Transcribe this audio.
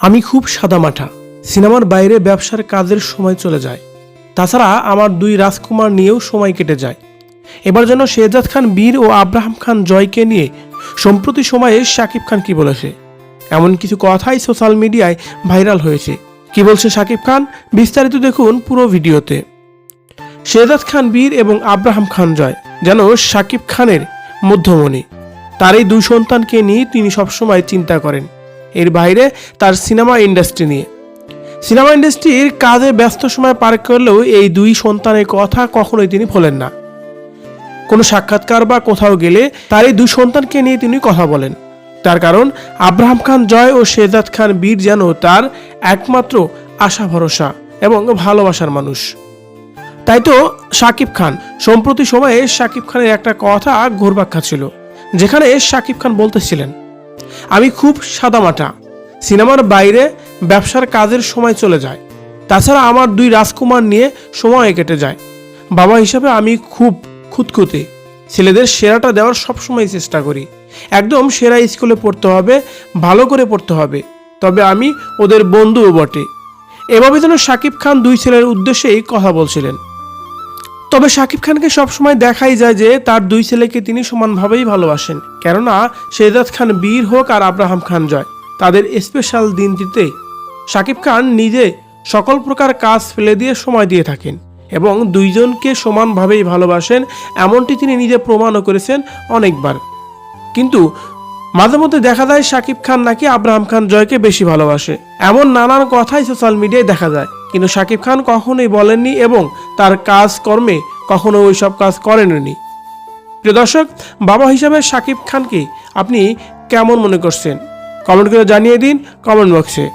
আমি খুব সাদামাঠা। সিনেমার বাইরে ব্যবসার কাজের সময় চলে যায়। তাছাড়া আমার দুই রাজকুমার নিয়েও সময় কেটে যায়। এবার যেন শেহজাদ খান বীর ও আব্রাহাম খান জয়কে নিয়ে সম্প্রতি সময়ে শাকিব খান কি বলেছে। এমন কিছু কথাই সোশ্যাল মিডিয়ায় ভাইরাল হয়েছে। কি বলছে শাকিব খান? বিস্তারিত দেখুন পুরো ভিডিওতে। শেহজাদ খান বীর এবং আব্রাহাম খান জয়, যেন শাকিব খানের মধ্যমণি। তার এই দুই সন্তানকে নিয়ে তিনি সবসময় চিন্তা করেন। এর বাইরে তার সিনেমা ইন্ডাস্ট্রি নিয়ে। সিনেমা ইন্ডাস্ট্রির কাজে ব্যস্ত সময় পার করলেও এই দুই সন্তানের কথা কখনোই তিনি ভোলেন না। কোনো সাক্ষাৎকার বা কোথাও গেলে তার এই দুই সন্তানকে নিয়ে তিনি কথা বলেন। তার কারণ, আব্রাহাম খান জয় ও শেজাদ খান বীর যেন তার একমাত্র আশা ভরসা এবং ভালোবাসার মানুষ। তাই তো শাকিব খান, সম্প্রতি সময়ে শাকিব খানের একটা কথা ঘুরবাক ছিল যেখানে শাকিব খান বলতেছিলেন আমি খুব সাদামাটা। সিনেমার বাইরে ব্যবসার কাজের সময় চলে যায়। তাছাড়া আমার দুই রাজকুমার নিয়ে সময় কেটে যায়। বাবা হিসাবে আমি খুব খুঁতখুঁতে। ছেলেদের সেরাটা দেওয়ার সবসময় চেষ্টা করি। একদম সেরা স্কুলে পড়তে হবে, ভালো করে পড়তে হবে। তবে আমি ওদের বন্ধুও বটে। এভাবে যেন শাকিব খান দুই ছেলের উদ্দেশ্যেই কথা বলছিলেন। তবে শাকিব খানকে সবসময় দেখাই যায় যে তার দুই ছেলেকে তিনি সমানভাবেই ভালোবাসেন, কেননা শেহজাদ খান বীর হোক আর আব্রাহাম খান জয়, তাদের স্পেশাল দিনটিতে শাকিব খান নিজে সকল প্রকার কাজ ফেলে দিয়ে সময় দিয়ে থাকেন এবং দুইজনকে সমানভাবেই ভালোবাসেন, এমনটি তিনি নিজে প্রমাণও করেছেন অনেকবার। কিন্তু মাঝে মধ্যে দেখা যায় শাকিব খান নাকি আব্রাহাম খান জয়কে বেশি ভালোবাসে, এমন নানান কথাই সোশ্যাল মিডিয়ায় দেখা যায়। কিন্তু শাকিব খান কখনোই বলেননি এবং তার কাজকর্মে কখনো ওইসব কাজ করেননি। প্রিয় দর্শক, বাবা হিসাবে সাকিব খানকে আপনি কেমন মনে করছেন? কমেন্ট করে জানিয়ে দিন কমেন্ট বক্সে।